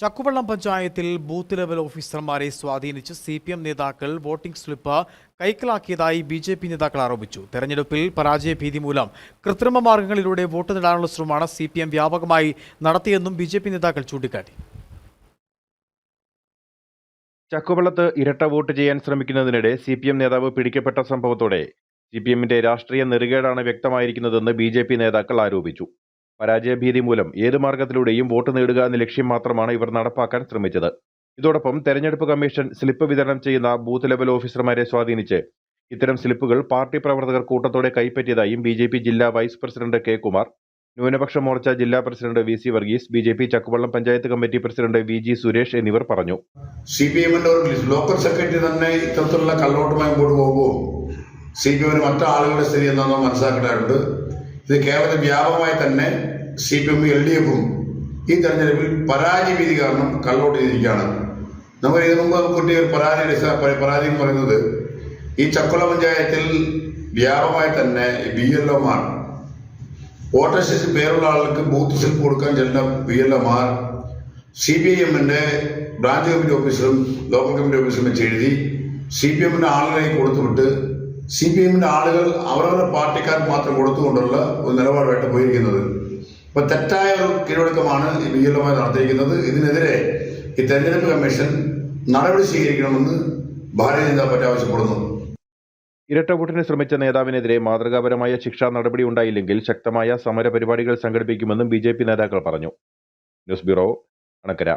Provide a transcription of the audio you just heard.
ചക്കുവള്ളം പഞ്ചായത്തിൽ booth level ഓഫീസർമാരെ സ്വാധീനിച്ച് സി പി എം നേതാക്കൾ വോട്ടിംഗ് സ്ലിപ്പ് കൈക്കലാക്കിയതായി ബി ജെ പി നേതാക്കൾ ആരോപിച്ചു. തെരഞ്ഞെടുപ്പിൽ പരാജയ ഭീതി മൂലം കൃത്രിമ മാർഗങ്ങളിലൂടെ വോട്ട് നേടാനുള്ള ശ്രമമാണ് സി പി എം വ്യാപകമായി നടത്തിയെന്നും ബി ജെ പി നേതാക്കൾ ചൂണ്ടിക്കാട്ടി. ചക്കുവള്ളത്ത് ഇരട്ട വോട്ട് ചെയ്യാൻ ശ്രമിക്കുന്നതിനിടെ സി പി എം നേതാവ് പിടിക്കപ്പെട്ട സംഭവത്തോടെ സി പി എമ്മിന്റെ രാഷ്ട്രീയ നെറുകേടാണ് വ്യക്തമായിരിക്കുന്നതെന്ന് ബി ജെ പി നേതാക്കൾ ആരോപിച്ചു. പരാജയഭീതി മൂലം ഏത് മാർഗത്തിലൂടെയും വോട്ട് നേടുക എന്ന ലക്ഷ്യം മാത്രമാണ് ഇവർ നടപ്പാക്കാൻ ശ്രമിച്ചത്. ഇതോടൊപ്പം തെരഞ്ഞെടുപ്പ് കമ്മീഷൻ സ്ലിപ്പ് വിതരണം ചെയ്യുന്ന ബൂത്ത് ലെവൽ ഓഫീസർമാരെ സ്വാധീനിച്ച് ഇത്തരം സ്ലിപ്പുകൾ പാർട്ടി പ്രവർത്തകർ കൂട്ടത്തോടെ കൈപ്പറ്റിയതായും ബി ജില്ലാ വൈസ് പ്രസിഡന്റ് കെ. കുമാർ ന്യൂനപക്ഷ മോർച്ച ജില്ലാ president V. C. Varghese B J P Chakkuvallam panchayat committee president V. G. Suresh എന്നിവർ പറഞ്ഞു. സി പി എമ്മിന്റെ ഒരു ലോക്കൽ സെക്രട്ടറി തന്നെ ഇത്തരത്തിലുള്ള കള്ളോട്ടുമായി മുമ്പോട്ട് പോകുമ്പോൾ സി പി എമ്മിന് മറ്റു ആളുകളുടെ സ്ഥിതി എന്താണെന്ന് മനസ്സിലാക്കേണ്ടതുണ്ട്. ഇത് കേവലം വ്യാപകമായി തന്നെ C P M L D എഫും ഈ തെരഞ്ഞെടുപ്പിൽ പരാജയ വീതി കാരണം കള്ളോട്ട് ചെയ്തിരിക്കുകയാണ് നമ്മൾ ഇതിനു മുമ്പ് കിട്ടിയ ഒരു പരാതി പരാതി എന്ന് പറയുന്നത് ഈ ചക്കുള പഞ്ചായത്തിൽ വ്യാപകമായി തന്നെ ബി എൽ ഒമാർ വോട്ടർ ലിസ്റ്റിൽ പേരുള്ള ആളുകൾക്ക് ബൂത്ത് സ്ലിപ്പ് കൊടുക്കാൻ ചെല്ലുന്ന ബി എൽ ഒമാർ സി പി ഐ എമ്മിന്റെ ബ്രാഞ്ച് കമ്മിറ്റി ഓഫീസറും ലോക്കൽ കമ്മിറ്റി ഓഫീസറും വെച്ച് എഴുതി സി പി എമ്മിന്റെ ആളുകളെ കൊടുത്തുവിട്ട് സി പി എമ്മിന്റെ ആളുകൾ അവരവരുടെ പാർട്ടിക്കാർക്ക് മാത്രം കൊടുത്തുകൊണ്ടുള്ള ഒരു നിലപാടുമായിട്ട് പോയിരിക്കുന്നത്. അപ്പൊ തെറ്റായ ഒരു കീഴടക്കമാണ് ബി എൽ ഒമാർ നടത്തിയിരിക്കുന്നത്. ഇതിനെതിരെ ഈ തെരഞ്ഞെടുപ്പ് കമ്മീഷൻ നടപടി സ്വീകരിക്കണമെന്ന് ഭാരതീയ ജനതാ പാർട്ടി ആവശ്യപ്പെടുന്നു. ഇരട്ട വോട്ടിന് ശ്രമിച്ച നേതാവിനെതിരെ മാതൃകാപരമായ ശിക്ഷാ നടപടി ഉണ്ടായില്ലെങ്കിൽ ശക്തമായ സമര പരിപാടികൾ സംഘടിപ്പിക്കുമെന്നും ബി ജെ പി നേതാക്കൾ പറഞ്ഞു. News bureau Anakkara.